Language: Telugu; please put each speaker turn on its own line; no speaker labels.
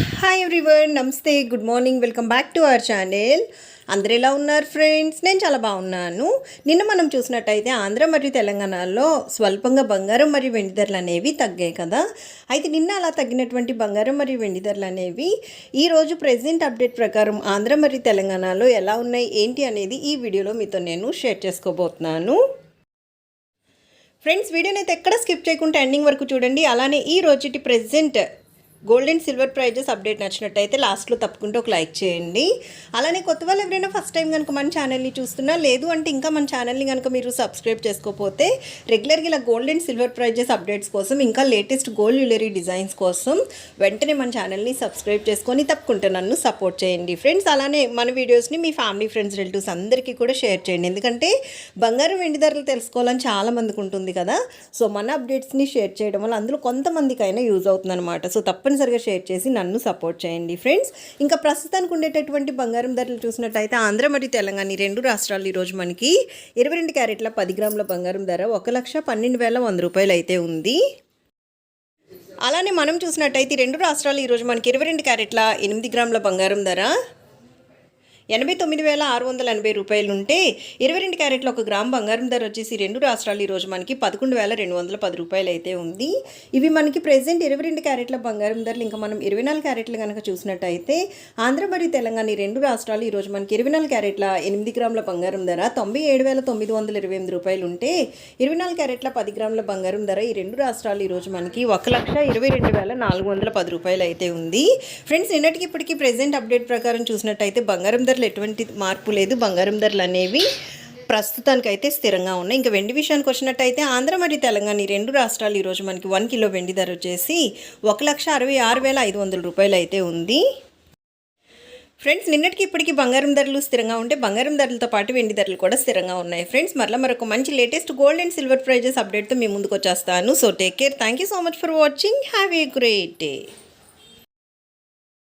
హాయ్ ఎవ్రీవన్ నమస్తే good morning welcome back to our channel అందరు ఎలా ఉన్నారు ఫ్రెండ్స్ నేను చాలా బాగున్నాను. నిన్న మనం చూసినట్టయితే ఆంధ్ర మరియు తెలంగాణలో స్వల్పంగా బంగారం మరియు వెండి ధరలు అనేవి తగ్గాయి కదా. అయితే నిన్న అలా తగ్గినటువంటి బంగారం మరియు వెండి ధరలు అనేవి ఈరోజు ప్రెసెంట్ అప్డేట్ ప్రకారం ఆంధ్ర మరియు తెలంగాణలో ఎలా ఉన్నాయి ఏంటి అనేది ఈ వీడియోలో మీతో నేను షేర్ చేసుకోబోతున్నాను. ఫ్రెండ్స్ వీడియోని అయితే ఎక్కడ స్కిప్ చేయకుండా ఎండింగ్ వరకు చూడండి. అలానే ఈ రోజుటి present gold and silver prices update నచ్చినట్టయితే లాస్ట్లో తప్పకుండా ఒక లైక్ చేయండి. అలానే కొత్త వాళ్ళు ఎవరైనా ఫస్ట్ టైం కనుక మన ఛానల్ని చూస్తున్నా లేదు అంటే ఇంకా మన ఛానల్ని కనుక మీరు సబ్స్క్రైబ్ చేసుకోకపోతే రెగ్యులర్గా ఇలా gold and silver prices updates కోసం ఇంకా లేటెస్ట్ గోల్డ్ జ్యువెలరీ డిజైన్స్ కోసం వెంటనే మన ఛానల్ని సబ్స్క్రైబ్ చేసుకొని తప్పకుండా నన్ను సపోర్ట్ చేయండి. ఫ్రెండ్స్ అలానే మన వీడియోస్ని మీ ఫ్యామిలీ ఫ్రెండ్స్ రిలేటివ్స్ అందరికీ కూడా షేర్ చేయండి. ఎందుకంటే బంగారం వెండి ధరలు తెలుసుకోవాలని చాలా మందికి ఉంటుంది కదా. సో మన అప్డేట్స్ని షేర్ చేయడం వల్ల అందులో కొంతమందికైనా యూజ్ అవుతుంది అనమాట సో తప్పనిసరిగా షేర్ చేసి నన్ను సపోర్ట్ చేయండి ఫ్రెండ్స్. ఇంకా ప్రస్తుతానికి ఉండేటటువంటి బంగారం ధరలు చూసినట్టయితే ఆంధ్ర మరియు తెలంగాణ ఈ రెండు రాష్ట్రాలు ఈరోజు మనకి ఇరవై రెండు క్యారెట్ల పది గ్రాముల బంగారం ధర ఒక లక్ష పన్నెండు వేల వంద రూపాయలు అయితే ఉంది. అలానే మనం చూసినట్టయితే రెండు రాష్ట్రాలు ఈరోజు మనకి ఇరవై రెండు క్యారెట్ల ఎనిమిది గ్రాముల బంగారం ధర ఎనభై తొమ్మిది వేల ఆరు వందల ఎనభై రూపాయలు ఉంటే ఇరవై రెండు క్యారెట్ల ఒక గ్రామ్ బంగారం ధర వచ్చేసి రెండు రాష్ట్రాలు ఈరోజు మనకి పదకొండు వేల రెండు వందల పది రూపాయలు అయితే ఉంది. ఇవి మనకి ప్రెసెంట్ ఇరవై రెండు క్యారెట్ల బంగారం ధరలు ఇంకా మనం ఇరవై నాలుగు క్యారెట్లు కనుక చూసినట్టయితే ఆంధ్ర మరియు తెలంగాణ ఈ రెండు రాష్ట్రాలు ఈరోజు మనకి ఇరవై నాలుగు క్యారెట్ల ఎనిమిది గ్రాముల బంగారం ధర తొంభై ఏడు వేల తొమ్మిది వందల ఇరవై ఎనిమిది రూపాయలు ఉంటే ఇరవై నాలుగు క్యారెట్ల పది గ్రాముల బంగారం ధర ఈ రెండు రాష్ట్రాలు ఈరోజు మనకి ఒక లక్ష ఇరవై రెండు వేల నాలుగు వందల పది రూపాయలు అయితే ఉంది. ఫ్రెండ్స్ నిన్నటికి ఇప్పటికీ ప్రెసెంట్ అప్డేట్ ప్రకారం చూసినట్టయితే బంగారం ధరలు ఎటువంటి మార్పు లేదు. బంగారం ధరలు అనేవి ప్రస్తుతానికైతే స్థిరంగా ఉన్నాయి. ఇంకా వెండి విషయానికి వచ్చినట్టయితే ఆంధ్ర మరియు తెలంగాణ ఈ రెండు రాష్ట్రాలు ఈరోజు మనకి వన్ కిలో వెండి ధర వచ్చేసి ఒక లక్ష అరవై ఆరు వేల ఐదు వందల రూపాయలు అయితే ఉంది. ఫ్రెండ్స్ నిన్నటికి ఇప్పటికీ బంగారం ధరలు స్థిరంగా ఉంటే బంగారం ధరలతో పాటు వెండి ధరలు కూడా స్థిరంగా ఉన్నాయి. ఫ్రెండ్స్ మరలా మరొక మంచి latest gold and silver prices అప్డేట్తో మీ ముందుకు వచ్చేస్తాను. So take care thank you so much for watching have a great day